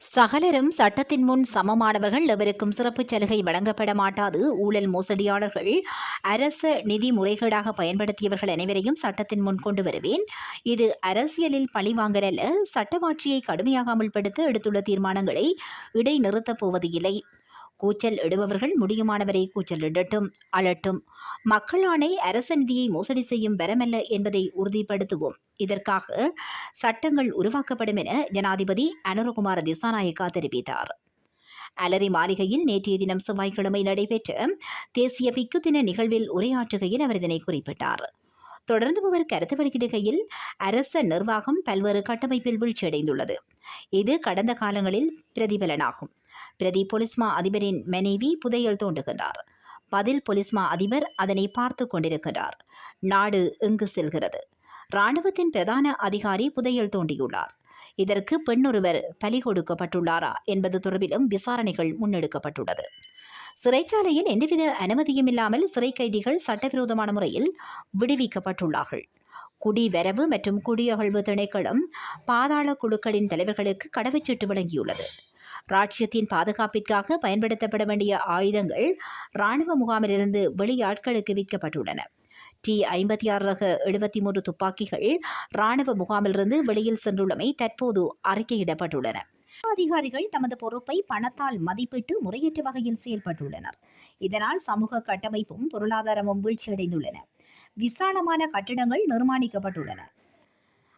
சகலரும் சட்டத்தின் முன் சமமானவர்கள் எவருக்கும் சிறப்பு சலுகை வழங்கப்பட மாட்டாது. ஊழல் மோசடியாளர்கள் அரச நிதி முறைகேடாக பயன்படுத்தியவர்கள் அனைவரையும் சட்டத்தின் முன் கொண்டு வருவேன். இது அரசியலில் பழிவாங்கல் அல்ல சட்டமாட்சியை கடுமையாக அமல்படுத்த எடுத்துள்ள தீர்மானங்களை இடைநிறுத்தப் போவது இல்லை கூச்சல் இடுபவர்கள் முடியுமானவரை கூச்சல் இடட்டும் அழட்டும் மக்கள் ஆணை அரச நிதியை மோசடி செய்யும் வரமல்ல என்பதை உறுதிப்படுத்துவோம். இதற்காக சட்டங்கள் உருவாக்கப்படும் என ஜனாதிபதி அனுரகுமார திசாநாயக்கா தெரிவித்தார். அலரி மாளிகையில் நேற்றைய தினம் செவ்வாய்க்கிழமை நடைபெற்ற தேசிய பிக்கு தின நிகழ்வில் உரையாற்றுகையில் அவர் இதனை குறிப்பிட்டார். தொடர்ந்து அவர் கருத்து வெளியிடுகையில் அரச நிர்வாகம் பல்வேறு கட்டமைப்பில் வீழ்ச்சியடைந்துள்ளது. இது கடந்த காலங்களில் பிரதிபலனாகும். பிரதி பொலிஸ்மா அதிபரின் மனைவி புதையல் தோண்டுகின்றார். பதில் பொலிஸ்மா அதிபர் அதனை பார்த்து கொண்டிருக்கிறார். நாடு எங்கு செல்கிறது? இராணுவத்தின் பிரதான அதிகாரி புதையல் தோண்டியுள்ளார். இதற்கு பெண்ணொருவர் பலி கொடுக்கப்பட்டுள்ளாரா என்பது தொடர்பிலும் விசாரணைகள் முன்னெடுக்கப்பட்டுள்ளது. சிறைச்சாலையில் எந்தவித அனுமதியும் இல்லாமல் சிறை கைதிகள் சட்டவிரோதமான முறையில் விடுவிக்கப்பட்டுள்ளார்கள். குடிவரவு மற்றும் குடியகழ்வு திணைக்களம் பாதாள குழுக்களின் தலைவர்களுக்கு கடவுச்சீட்டு வழங்கியுள்ளது. ராட்சியத்தின் பாதுகாப்பிற்காக பயன்படுத்தப்பட வேண்டிய ஆயுதங்கள் இராணுவ முகாமிலிருந்து வெளியாட்களுக்கு விற்கப்பட்டுள்ளன. டி ஐம்பத்தி ஆறு ரக எழுபத்தி மூன்று துப்பாக்கிகள் இராணுவ முகாமிலிருந்து வெளியில் சென்றுள்ளமை தற்போது அறிக்கையிடப்பட்டுள்ளன. அதிகாரிகள் தமது பொறுப்பை பணத்தால் மதிப்பிட்டு முறையற்ற வகையில் செயல்பட்டுள்ளனர். இதனால் சமூக கட்டமைப்பும் பொருளாதாரமும் வீழ்ச்சியடைந்துள்ளன. விசாலமான கட்டிடங்கள் நிர்மாணிக்கப்பட்டுள்ளன.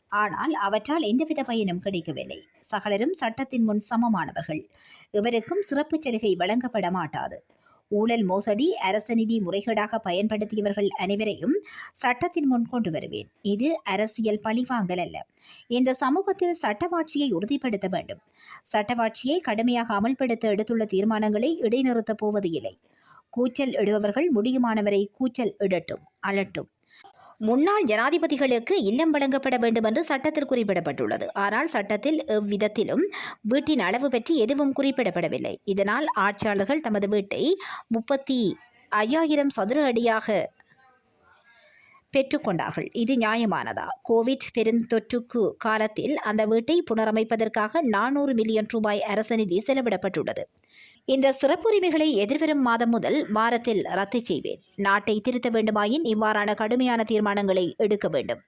ஆனால் அவற்றால் எந்தவித பயனும் கிடைக்கவில்லை. சகலரும் சட்டத்தின் முன் சமமானவர்கள். இவருக்கும் சிறப்பு சலுகை வழங்கப்பட மாட்டாது ஊழல் மோசடி அரச நிதி முறைகேடாக பயன்படுத்தியவர்கள் அனைவரையும் சட்டத்தின் முன் கொண்டு வருவேன். இது அரசியல் பழிவாங்கல் அல்ல. இந்த சமூகத்தில் சட்டவாட்சியை உறுதிப்படுத்த வேண்டும். சட்டவாட்சியை கடுமையாக அமல்படுத்த எடுத்துள்ள தீர்மானங்களை இடைநிறுத்தப் போவது இல்லை. கூச்சல் இடுபவர்கள் முடியுமானவரை கூச்சல் இடட்டும் அலட்டும். முன்னாள் ஜனாதிபதிகளுக்கு இல்லம் வழங்கப்பட வேண்டும் என்று சட்டத்தில் குறிப்பிடப்பட்டுள்ளது. ஆனால் சட்டத்தில் எவ்விதத்திலும் வீட்டின் அளவு பற்றி எதுவும் குறிப்பிடப்படவில்லை. இதனால் ஆட்சியாளர்கள் தமது வீட்டை முப்பத்தி ஐயாயிரம் சதுர அடியாக பெற்றுக்கொண்டார்கள். இது நியாயமானதா? கோவிட் பெருந்தொற்றுக்கு காலத்தில் அந்த வீட்டை புனரமைப்பதற்காக நானூறு மில்லியன் ரூபாய் அரசு நிதி செலவிடப்பட்டுள்ளது. இந்த சிறப்புரிமைகளை எதிர்வரும் மாதம் முதல் வாரத்தில் ரத்து செய்வேன். நாட்டை திருத்த வேண்டுமாயின் இவ்வாறான கடுமையான தீர்மானங்களை எடுக்க வேண்டும்.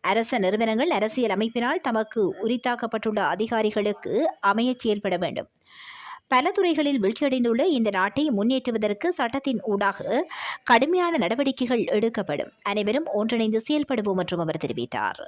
அரச நிறுவனங்கள் அரசியல் அமைப்பினால் தமக்கு உரித்தாக்கப்பட்டுள்ள அதிகாரிகளுக்கு அமைய செயல்பட வேண்டும். பல துறைகளில் வீழ்ச்சியடைந்துள்ள இந்த நாட்டை முன்னேற்றுவதற்கு சட்டத்தின் ஊடாக கடுமையான நடவடிக்கைகள் எடுக்கப்படும். அனைவரும் ஒன்றிணைந்து செயல்படுவோம் என்றும் அவர் தெரிவித்தார்.